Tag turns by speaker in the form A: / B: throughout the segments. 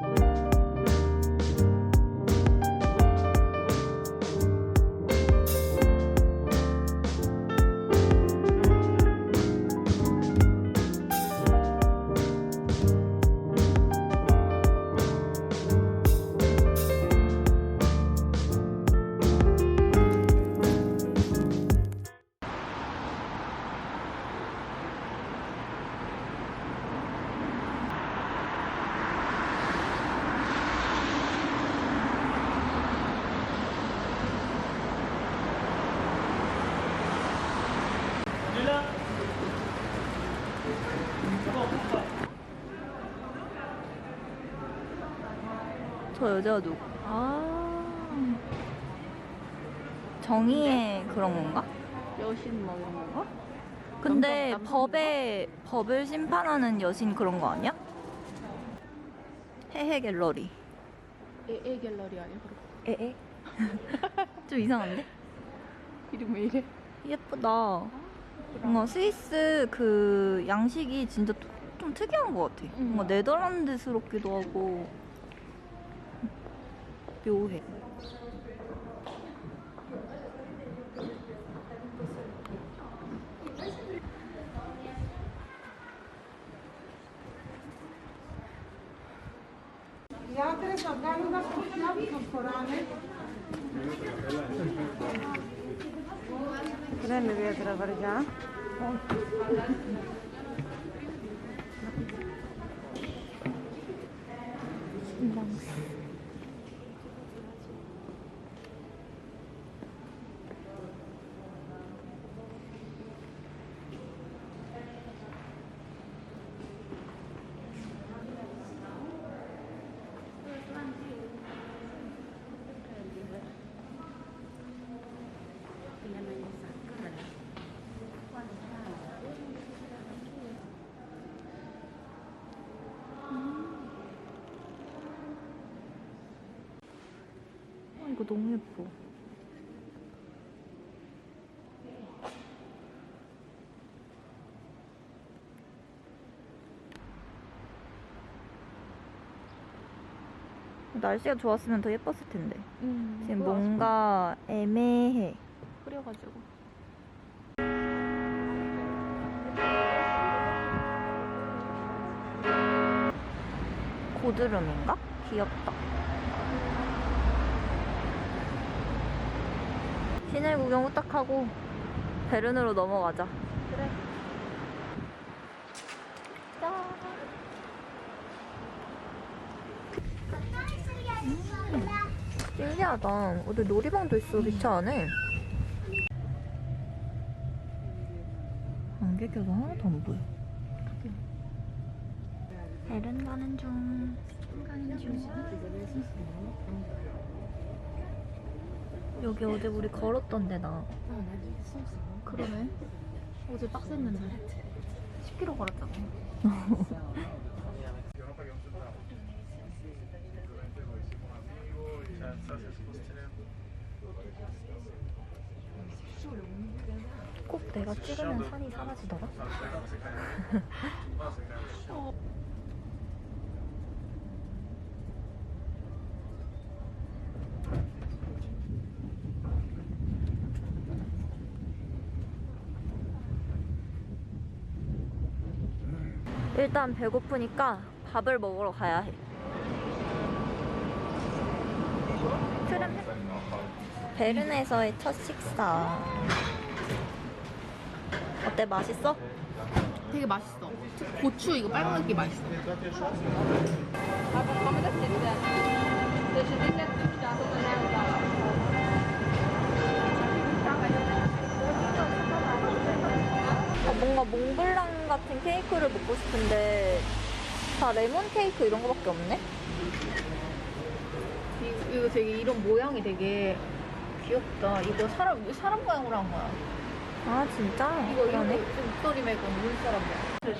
A: う。 저 여자가 누구? 아. 정의의 그런 건가?
B: 여신 뭐 이런 건가?
A: 근데
B: 남성-
A: 법에 법을 심판하는 여신 그런 거 아니야? 해해 갤러리.
B: 에 에 갤러리 아니야 그럼?
A: 에에? 좀 이상한데?
B: 이름 왜 이래?
A: 예쁘다. 뭔가 스위스 그 양식이 진짜 좀 특이한 것 같아.
B: 응.
A: 뭔가 네덜란드스럽기도 하고 묘해.
C: Gli altri saranno da soffiare temporanee. रहने दिया तेरा पर
A: जा 이거 너무 예뻐. 날씨가 좋았으면 더 예뻤을 텐데.
B: 음.
A: 지금 뭔가 애매해.
B: 흐려가지고.
A: 고드름인가? 귀엽다. 시내 구경 후딱 하고 베른으로 넘어가자.
B: 그래.
A: 신기하다. 어디 놀이방도 있어, 기차 안에. 안개 껴서 하나도 안 보여. 베른 가는 중. 가는 중. 여기 어제 우리 걸었던 데다.
B: 그러네. 어제 빡셌는데. 10km 걸었잖아.
A: 꼭 내가 찍으면 산이 사라지더라? 일단 배고프니까 밥을 먹으러 가야 해. 트램 베른에서의 첫 식사. 어때 맛있어?
B: 되게 맛있어. 고추 이거 빨간 게 맛있어.
A: 아, 뭔가 몽블랑 같은 케이크를 먹고 싶은데 다 레몬 케이크 이런 거밖에 없네?
B: 이- 이거 되게 이런 모양이 되게 귀엽다. 이거 사람 이거 사람 모양으로 한 거야.
A: 아 진짜?
B: 이거 이거
A: 그러네.
B: 목소리 말고 눈 사람 모양.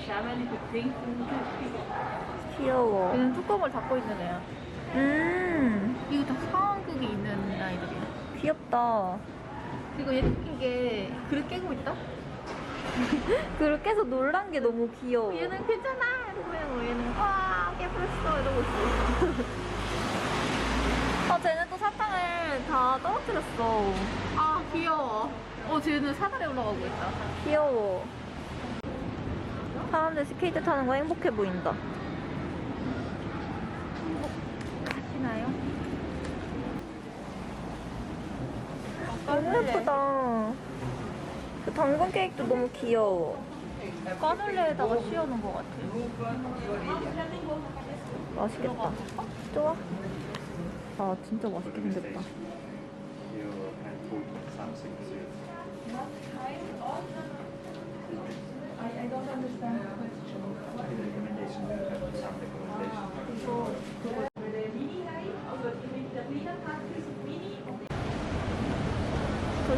A: 귀여워.
B: 얘는 뚜껑을 닫고 있는 애야.
A: 음
B: 이거 다 상황극이 있는 아이들이야.
A: 귀엽다.
B: 이거 얘 웃긴 게 그릇 깨고 있다?
A: 그렇게 해서 놀란 게 너무 귀여워.
B: 얘는 괜찮아.
A: 꿈에 우리는 와 깨버렸어 이러고 있어. 아 쟤는 또 사탕을 다 떨어뜨렸어.
B: 아 귀여워. 어 쟤는 사다리 올라가고 있다.
A: 귀여워. 사람들 스케이트 타는 거 행복해 보인다.
B: 하시나요?
A: 너무 예쁘다. 그 당근 케이크도 너무 귀여워.
B: 까눌레에다가 씌워놓은 것 같아.
A: 맛있겠다. 좋아? 아 진짜 맛있게 생겼다. 조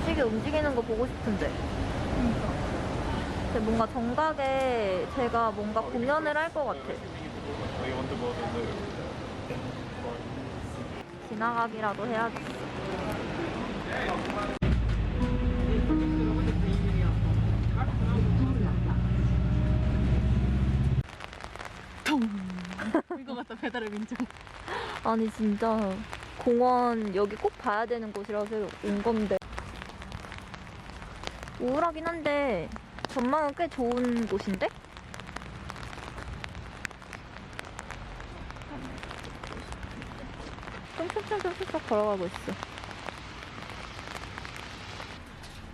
A: 식이 움직이는 거 보고 싶은데. 근데 뭔가 정각에 제가 뭔가 공연을 할 것 같아. 지나가기라도 해야겠어.
B: 이거 같다 배달의 민족.
A: 아니 진짜 공원 여기 꼭 봐야 되는 곳이라서 온 건데 우울하긴 한데 전망은 꽤 좋은 곳인데? 좀 촉촉촉촉 걸어가고 있어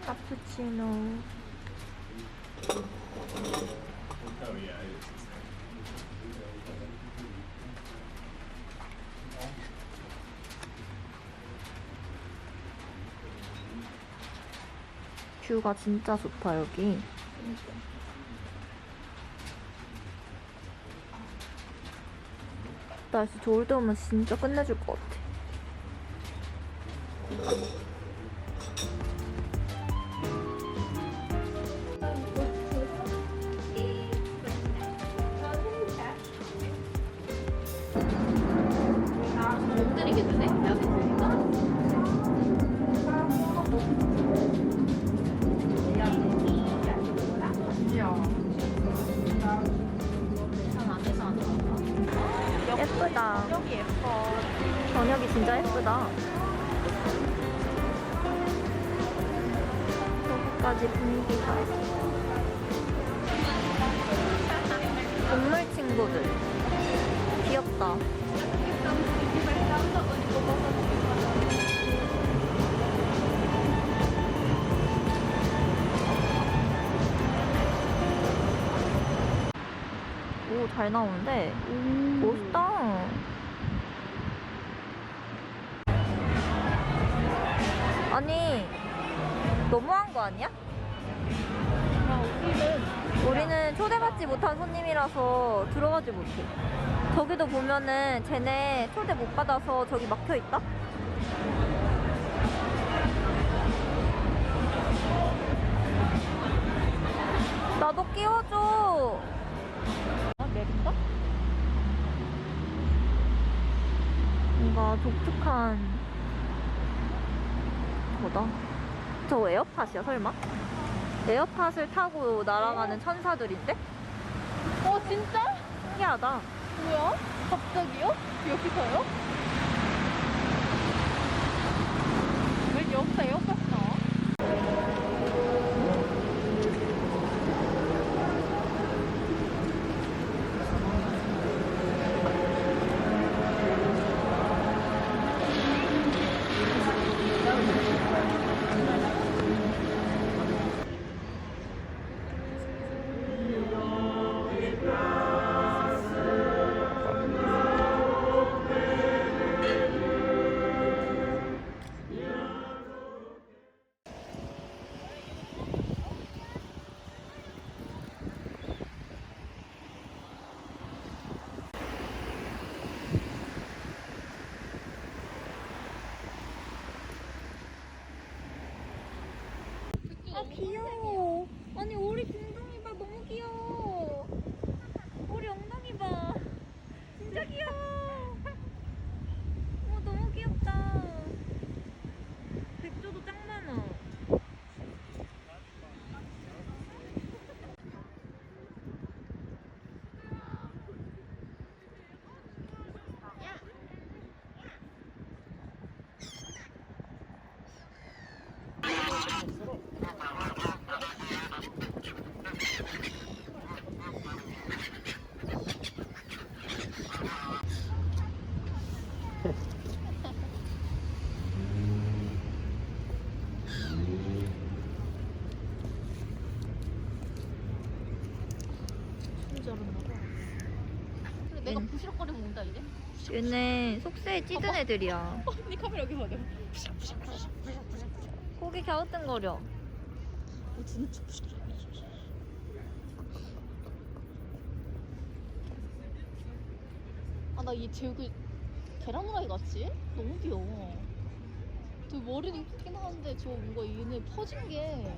A: 카푸치노 뷰가 진짜 좋다 여기 날씨 좋을 때 오면 진짜 끝내줄 것 같아
B: 못 드리겠는데?
A: 진짜 예쁘다. 여기까지 분위기가 동물 친구들. 귀엽다. 오 잘 나오는데? 멋있다 아니 너무한 거 아니야? 우리는 초대받지 못한 손님이라서 들어가지 못해. 저기도 보면은 쟤네 초대 못 받아서 저기 막혀 있다? 나도 끼워줘. 아, 내린다? 뭔가 독특한 거다. 저 에어팟이야, 설마? 에어팟을 타고 날아가는 천사들인데?
B: 어 진짜?
A: 신기하다.
B: 뭐야? 갑자기요? 여기서요? 귀여워. 아니, 우리 궁둥이 봐. 너무 귀여워. 내가
A: 얘는-
B: 부시럭거리면 온다 이제.
A: 얘네 속세에 찌든 애들이야.
B: 네 카메라 여기 봐. 내가.
A: 고기 갸우뚱거려.
B: 어, 진짜 부시럭. 아나 얘 제육이 계란 후라이 같지? 너무 귀여워. 저 머리는 이쁘긴 하는데 저 뭔가 얘네 퍼진 게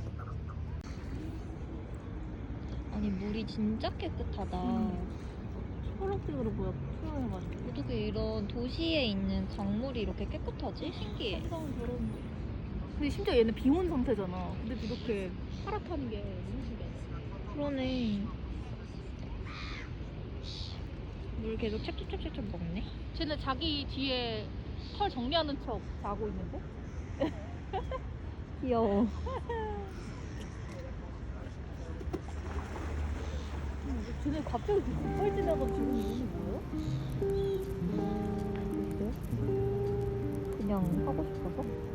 A: 아니 물이 진짜 깨끗하다.
B: 음. 초록색으로 뭐야 표현해가지고.
A: 어떻게 이런 도시에 있는 강물이 이렇게 깨끗하지? 신기해.
B: 세상은 저런. 근데 심지어 얘는 비온 상태잖아. 근데 이렇게 파랗다는 게 너무 신기하다.
A: 그러네. 물 계속 찹찹찹찹찹 먹네.
B: 쟤는 자기 뒤에 털 정리하는 척 자고 있는데?
A: 귀여워.
B: 쟤네 갑자기 급발 지나가 지금 이거는 뭐야?
A: 그냥 하고 싶어서?